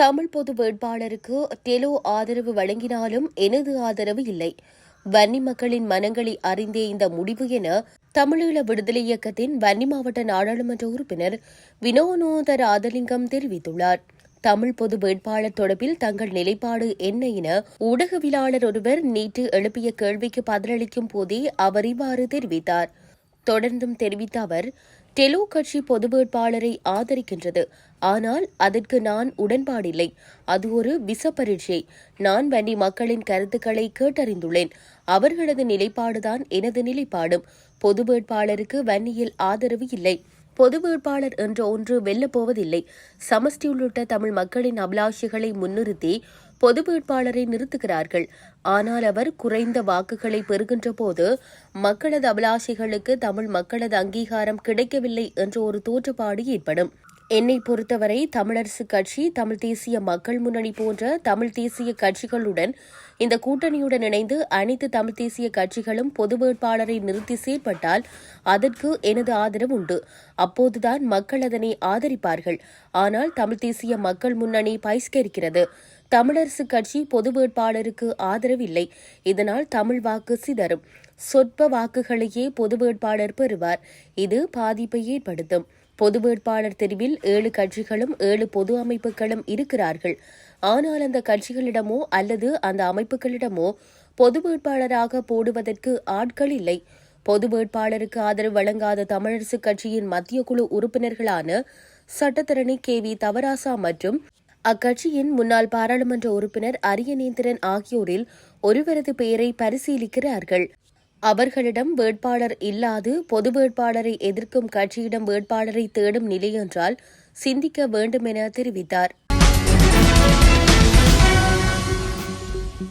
தமிழ் பொது வேட்பாளருக்கு டெலோ ஆதரவு வழங்கினாலும் எனது ஆதரவு இல்லை. வன்னி மக்களின் மனங்களை அறிந்தே இந்த முடிவு என தமிழீழ விடுதலை இயக்கத்தின் வன்னி மாவட்ட நாடாளுமன்ற உறுப்பினர் வினோனோத ராதலிங்கம் தெரிவித்துள்ளார். தமிழ் பொது வேட்பாளர் தொடர்பில் தங்கள் நிலைப்பாடு என்ன என ஊடகவியலாளர் ஒருவர் நேற்று எழுப்பிய கேள்விக்கு பதிலளிக்கும் போதே அவர் இவ்வாறு தெரிவித்தார். தொடர்ந்தும் தெரிவித்த அவர் டெலோ கட்சி பொது வேட்பாளரை ஆதரிக்கின்றது. ஆனால் அதற்கு நான் உடன்பாடில்லை. அது ஒரு விச பரீட்சை நான் வன்னி மக்களின் கருத்துக்களை கேட்டறிந்துள்ளேன். அவர்களது நிலைப்பாடுதான் எனது நிலைப்பாடும். பொது வேட்பாளருக்கு வன்னியில் ஆதரவு இல்லை. பொது வேட்பாளர் என்ற ஒன்று வெல்லப் போவதில்லை. சமஷ்டி உள்ளிட்ட தமிழ் மக்களின் அபிலாஷைகளை முன்னிறுத்தி பொது வேட்பாளரை நிறுத்துகிறார்கள். ஆனால் அவர் குறைந்த வாக்குகளை பெறுகின்ற போது மக்களது அபிலாஷைகளுக்கு தமிழ் மக்களது அங்கீகாரம் கிடைக்கவில்லை என்ற ஒரு தோற்றுப்பாடு ஏற்படும். என்னை பொறுத்தவரை தமிழரசு கட்சி தமிழ் தேசிய மக்கள் முன்னணி போன்ற தமிழ் தேசிய கட்சிகளுடன் இந்த கூட்டணியுடன் இணைந்து அனைத்து தமிழ் தேசிய கட்சிகளும் பொது வேட்பாளரை நிறுத்தி செயற்பட்டால் அதற்கு எனது ஆதரவு உண்டு. அப்போதுதான் மக்கள் அதனை ஆதரிப்பார்கள். ஆனால் தமிழ் தேசிய மக்கள் முன்னணி பயிஸ்கரிக்கிறது தமிழரசு கட்சி பொது வேட்பாளருக்கு ஆதரவில்லை. இதனால் தமிழ் வாக்கு சிதறும். சொற்ப வாக்குகளையே பொது வேட்பாளர் பெறுவார். இது பாதிப்பை ஏற்படுத்தும். பொது வேட்பாளர் தெரிவில் ஏழு கட்சிகளும் ஏழு பொது அமைப்புகளும் இருக்கிறார்கள். ஆனால் அந்த கட்சிகளிடமோ அல்லது அந்த அமைப்புகளிடமோ பொது வேட்பாளராக போடுவதற்கு ஆட்கள் இல்லை. பொது வேட்பாளருக்கு ஆதரவு வழங்காத தமிழரசு கட்சியின் மத்திய குழு உறுப்பினர்களான சட்டத்தரணி கே. வி. தவராசா மற்றும் அக்கட்சியின் முன்னாள் பாராளுமன்ற உறுப்பினர் அரியநேந்திரன் ஆகியோரில் ஒருவரது பெயரை பரிசீலிக்கிறார்கள். அவர்களிடம் வேட்பாளர் இல்லாது பொது வேட்பாளரை எதிர்க்கும் கட்சியிடம் வேட்பாளரை தேடும் நிலையென்றால் சிந்திக்க வேண்டும் என தெரிவித்தார்.